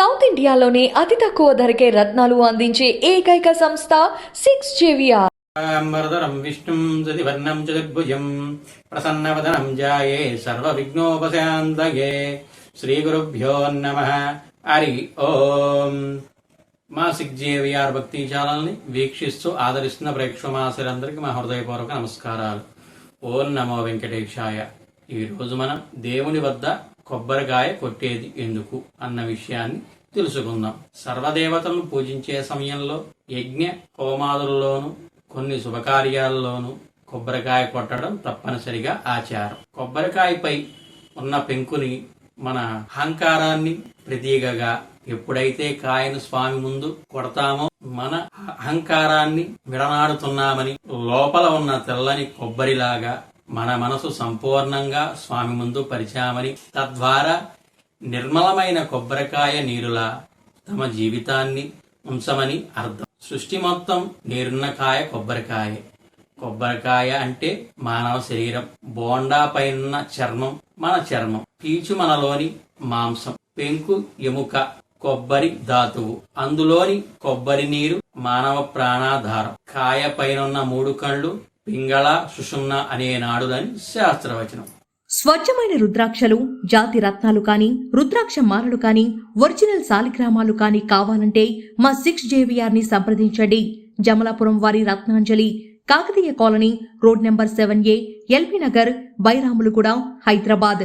South ఇండియాలోనే అతి తక్కువ ధరకే రత్నాలు అందించే ఏకైక సంస్థ సిక్స్ జేవిఆర్. వరదరం విష్ణుం సతివర్ణం చతుర్భుజం ప్రసన్నవదనం జాయే సర్వ విఘ్నోపశాంతయే శ్రీ గురుభ్యో నమ. హరి ఓం. మా సిగ్జేవిఆర్ భక్తి ఛానల్ని వీక్షిస్తూ ఆదరిస్తున్న ప్రేక్షమాసులందరికీ మా హృదయపూర్వక నమస్కారాలు. ఓం నమో వెంకటేశాయ. ఈ రోజు మనం దేవుని వద్ద కొబ్బరికాయ కొట్టేది ఎందుకు అన్న విషయాన్ని తెలుసుకుందాం. సర్వదేవతలను పూజించే సమయంలో యజ్ఞ హోమాదుల్లోనూ కొన్ని శుభకార్యాల్లోనూ కొబ్బరికాయ కొట్టడం తప్పనిసరిగా ఆచారం. కొబ్బరికాయపై ఉన్న పెంకుని మన అహంకారాన్ని ప్రతీకగా ఎప్పుడైతే కాయను స్వామి ముందు కొడతామో మన అహంకారాన్ని విడనాడుతున్నామని లోపల ఉన్న తెల్లని కొబ్బరిలాగా మన మనసు సంపూర్ణంగా స్వామి ముందు పరిచామని తద్వారా నిర్మలమైన కొబ్బరికాయ నీరులా తమ జీవితాన్ని ఉంచమని అర్థం. సృష్టి మొత్తం నీరున్న కాయ కొబ్బరికాయ. కొబ్బరికాయ అంటే మానవ శరీరం బోండా పైన చర్మం మన చర్మం. పీచు మనలోని మాంసం పెంకు ఎముక కొబ్బరి ధాతువు. అందులోని కొబ్బరి నీరు మానవ ప్రాణాధారం. కాయ పైనున్న మూడు కళ్ళు పింగళ సుషుమ్న అనే నాడులని శాస్త్రవచనం. స్వచ్ఛమైన రుద్రాక్షలు జాతి రత్నాలు కాని రుద్రాక్ష మాలలు కాని ఒరిజినల్ సాలిగ్రామాలు కాని కావాలంటే మా సిక్స్ జేవిఆర్ని సంప్రదించండి. జమలాపురం వారి Ratnanjali Kakatiya colony road number seven A LB Nagar Bairamalguda Hyderabad.